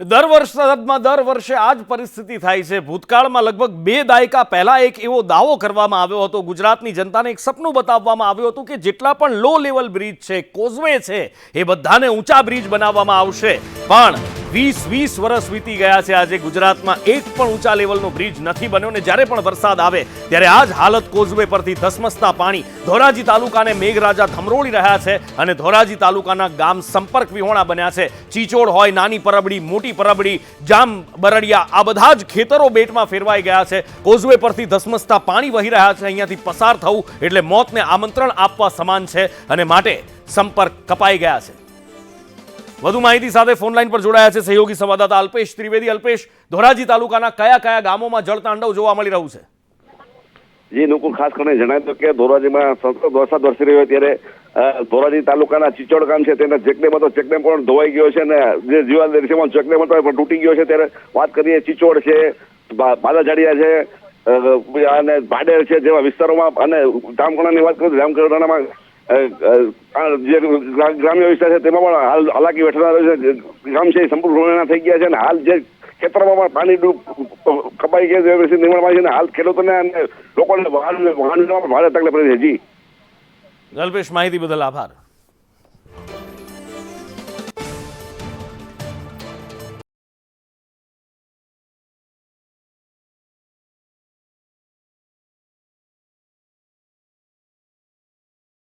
દર વર્ષમાં, દર વર્ષે આ જ પરિસ્થિતિ થાય છે. ભૂતકાળમાં લગભગ બે દાયકા પહેલાં એક એવો દાવો કરવામાં આવ્યો હતો. ગુજરાતની જનતાને એક સપનું બતાવવામાં આવ્યું હતું કે જેટલા પણ લો લેવલ બ્રિજ છે કોઝવે છે, એ બધાને ઊંચા બ્રિજ બનાવવામાં આવશે. પણ વીસ વીસ વર્ષ વીતી ગયા છે. આજે ગુજરાતમાં એક પણ ઊંચા લેવલનો બ્રિજ નથી બન્યો ને જ્યારે પણ વરસાદ આવે ત્યારે આ જ હાલત કોઝવે પરથી ધસમસતા પાણી ધોરાજી તાલુકાને મેઘરાજા ધમરોળી રહ્યા છે અને ધોરાજી તાલુકાના ગામ સંપર્ક વિહોણા બન્યા છે. ચીચોડ હોય, નાની પરબડી, મોટી પરબડી, જામ, બરડિયા, આ બધા જ ખેતરો બેટમાં ફેરવાઈ ગયા છે. કોઝવે પરથી ધસમસતા પાણી વહી રહ્યા છે. અહીંયાથી પસાર થવું એટલે મોતને આમંત્રણ આપવા સમાન છે અને માટે સંપર્ક કપાઈ ગયા છે. વધુ માહિતી સાથે ફોન લાઈન પર જોડાયા છે સહયોગી સંવાદદાતા અલ્પેશ ત્રિવેદી. અલ્પેશ, ધોરાજી તાલુકાના કયા કયા ગામોમાં જળતાંડવ જોવા મળી રહ્યું છે? જે લોકો ખાસ કરીને જણાવી દો કે ધોરાજીમાં સતત વરસાદ વરસી રહ્યો ત્યારે ધોરાજી તાલુકાના ચિચોડ ગામ છે, તેના ચેકડેમ હતો ચેકડેમ પણ ધોવાઈ ગયો છે અને જે જીવાલ રેસીમાં ચેકડેમ હતો પણ તૂટી ગયો છે. ત્યારે વાત કરીએ ચિચોડ છે, બા- બાલાજાડિયા છે અને ભાડેર છે જેવા વિસ્તારોમાં, અને જામકણાની વાત કરીએ આ તેમાં પણ હાલ હાલાકી વેઠવા છે. ગામ છે સંપૂર્ણ સંપૂર્ણ થઈ ગયા છે અને હાલ જે ખેતરોમાં પણ પાણી કપાઈ ગયા છે અને હાલ ખેડૂતોને અને લોકોને વાહન વાહન માહિતી બદલ આભાર.